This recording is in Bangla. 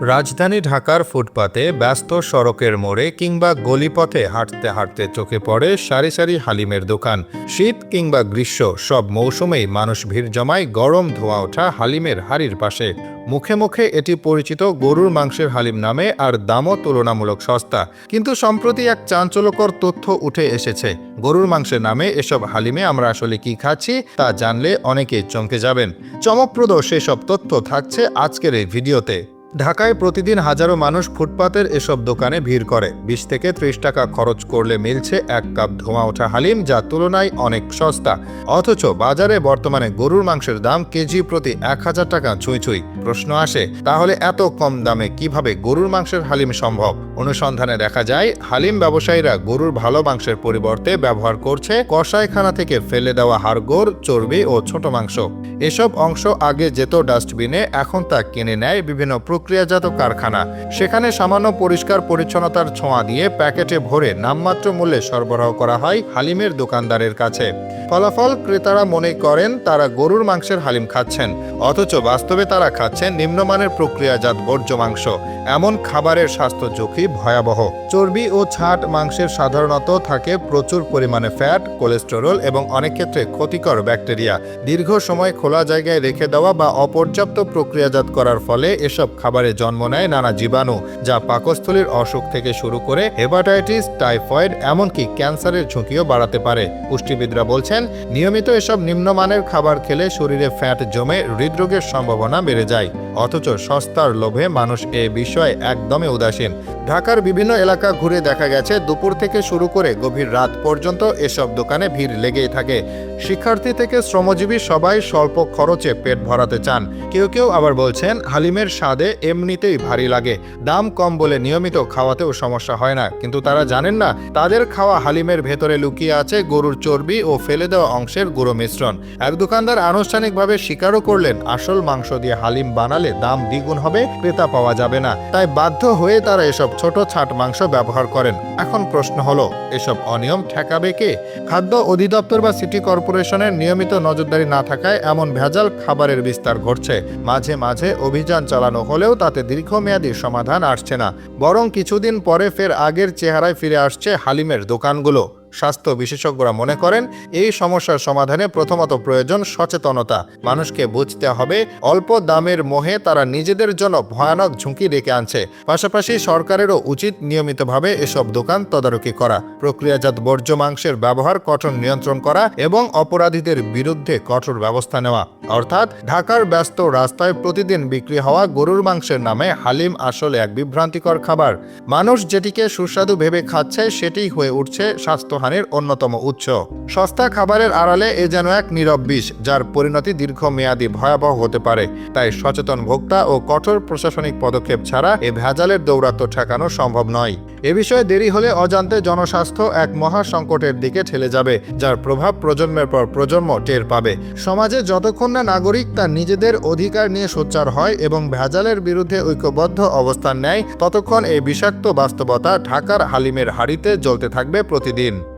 রাজধানী ঢাকার ফুটপাতে ব্যস্ত সড়কের মোড়ে কিংবা গলিপথে হাঁটতে হাঁটতে চোখে পড়ে সারি সারি হালিমের দোকান। শীত কিংবা গ্রীষ্ম, সব মৌসুমেই মানুষ ভিড় জমায় গরম ধোঁয়া ওঠা হালিমের হাড়ির পাশে। মুখে মুখে এটি পরিচিত গরুর মাংসের হালিম নামে আর দামও তুলনামূলক সস্তা। কিন্তু সম্প্রতি এক চাঞ্চল্যকর তথ্য উঠে এসেছে। গরুর মাংসের নামে এসব হালিমে আমরা আসলে কি খাচ্ছি তা জানলে অনেকেই চমকে যাবেন। চমকপ্রদ সেসব তথ্য থাকছে আজকের এই ভিডিওতে। ঢাকায় প্রতিদিন হাজারো মানুষ ফুটপাতের এসব দোকানে ভিড় করে। বিশ থেকে ত্রিশ টাকা খরচ করলে মিলছে এক কাপ ধোঁয়া ওঠা হালিম, যা তুলনায় অনেক সস্তা। অথচ বাজারে বর্তমানে গরুর মাংসের দাম কেজি প্রতি এক হাজার টাকা ছুঁই ছুঁই। প্রশ্ন আসে, তাহলে এত কম দামে কীভাবে গরুর মাংসের হালিম সম্ভব? অনুসন্ধানে দেখা যায়, হালিম ব্যবসায়ীরা গরুর ভালো মাংসের পরিবর্তে ব্যবহার করছে কষাইখানা থেকে ফেলে দেওয়া হাড়গোড়, চর্বি ও ছোট মাংস। এসব অংশ আগে যেত ডাস্টবিনে, এখন তা কিনে নেয় বিভিন্ন প্রক্রিয়াজাত কারখানা। সেখানে সামান্য পরিষ্কার পরিচ্ছন্নতার ছোঁয়া দিয়ে প্যাকেটে ভরে নামমাত্র মূল্যে সরবরাহ করা হয় হালিমের দোকানদারের কাছে। ফলাফল ক্রেতারা মনে করেন তারা গরুর মাংসের হালিম খাচ্ছেন, অথচ বাস্তবে তারা খাচ্ছেন নিম্নমানের প্রক্রিয়াজাত বর্জ্য মাংস। এমন খাবারের স্বাস্থ্য ঝুঁকি ভয়াবহ। চর্বি ও ছাট মাংসের সাধারণত থাকে প্রচুর পরিমাণে ফ্যাট, কোলেস্টেরল এবং অনেক ক্ষেত্রে ক্ষতিকর ব্যাকটেরিয়া। দীর্ঘ সময় খোলা জায়গায় রেখে দেওয়া বা অপর্যাপ্ত প্রক্রিয়াজাত করার ফলে এসব খাবারে জন্ম নেয় নানা জীবাণু, যা পাকস্থলীর অসুখ থেকে শুরু করে হেপাটাইটিস, টাইফয়েড, এমনকি ক্যান্সারের ঝুঁকিও বাড়াতে পারে। পুষ্টিবিদরা বলছেন নিয়মিত এসব নিম্নমানের খাবার খেলে শরীরে ফ্যাট জমে হৃদরোগের সম্ভাবনা বেড়ে যায়। অথচ সস্তার লোভে মানুষ এ বিষয়ে একদমই উদাসীন। ঢাকার বিভিন্ন এলাকা ঘুরে দেখা গেছে, দুপুর থেকে শুরু করে গভীর রাত পর্যন্ত এসব দোকানে ভিড় লেগেই থাকে। শিক্ষার্থী থেকে শ্রমজীবী সবাই স্বল্প খরচে পেট ভরাতে চান। কেউ কেউ আবার বলছেন, হালিমের স্বাদে এমনিতেই ভারী লাগে। দাম কম বলে নিয়মিত খাওয়াতেও সমস্যা হয় না। কিন্তু তারা জানেন না, তাদের খাওয়া হালিমের ভেতরে লুকিয়ে আছে গরুর চর্বি ও ফেলে দেওয়া অংশের গুঁড়ো মিশ্রণ। এক দোকানদার আনুষ্ঠানিকভাবে স্বীকারও করলেন, আসল মাংস দিয়ে হালিম বানালে দাম দ্বিগুণ হবে, ক্রেতা পাওয়া যাবে না। তাই বাধ্য হয়ে তারা এসব ছোট ছাট মাংস ব্যবহার করেন। এখন প্রশ্ন হলো, এসব অনিয়ম ঠেকাবে কে? খাদ্য অধিদপ্তর বা সিটি কর্পোরেশনের নিয়মিত নজরদারি না থাকায় এমন ভেজাল খাবারের বিস্তার ঘটছে। মাঝে মাঝে অভিযান চালানো হলেও তাতে দীর্ঘমেয়াদী সমাধান আসছে না। বরং কিছুদিন পরে ফের আগের চেহারায় ফিরে আসছে হালিমের দোকানগুলো। স্বাস্থ্য বিশেষজ্ঞরা মনে করেন, এই সমস্যার সমাধানে প্রথমত প্রয়োজন সচেতনতা। মানুষকে বুঝতে হবে, অল্প দামের মোহে তারা নিজেদের জন্য ভয়ানক ঝুঁকি ডেকে আনছে। পাশাপাশি সরকারেরও উচিত নিয়মিতভাবে এসব দোকান তদারকি করা, প্রক্রিয়াজাত বর্জ্য মাংসের ব্যবহার কঠোর নিয়ন্ত্রণ করা এবং অপরাধীদের বিরুদ্ধে কঠোর ব্যবস্থা নেওয়া। অর্থাৎ, ঢাকার ব্যস্ত রাস্তায় প্রতিদিন বিক্রি হওয়া গরুর মাংসের নামে হালিম আসলে এক বিভ্রান্তিকর খাবার। মানুষ যেটিকে সুস্বাদু ভেবে খাচ্ছে, সেটিই হয়ে উঠছে স্বাস্থ্যহানির অন্যতম উৎস। সস্তা খাবারের আড়ালে এ যেন এক নীরব বিষ, যার পরিণতি দীর্ঘমেয়াদী ভয়াবহ হতে পারে। তাই সচেতন ভোক্তা ও কঠোর প্রশাসনিক পদক্ষেপ ছাড়া এ ভেজালের দৌরাত্ম ঠেকানো সম্ভব নয়। এ বিষয়ে দেরি হলে অজান্তে জনস্বাস্থ্য এক মহা সংকটের দিকে ঠেলে যাবে, যার প্রভাব প্রজন্মের পর প্রজন্ম টের পাবে। সমাজে যতক্ষণ না নাগরিক তার নিজেদের অধিকার নিয়ে সোচ্চার হয় এবং ভেজালের বিরুদ্ধে ঐক্যবদ্ধ অবস্থান নেয়, ততক্ষণ এই বিষাক্ত বাস্তবতা ঢাকার হালিমের হাড়িতে জ্বলতে থাকবে প্রতিদিন।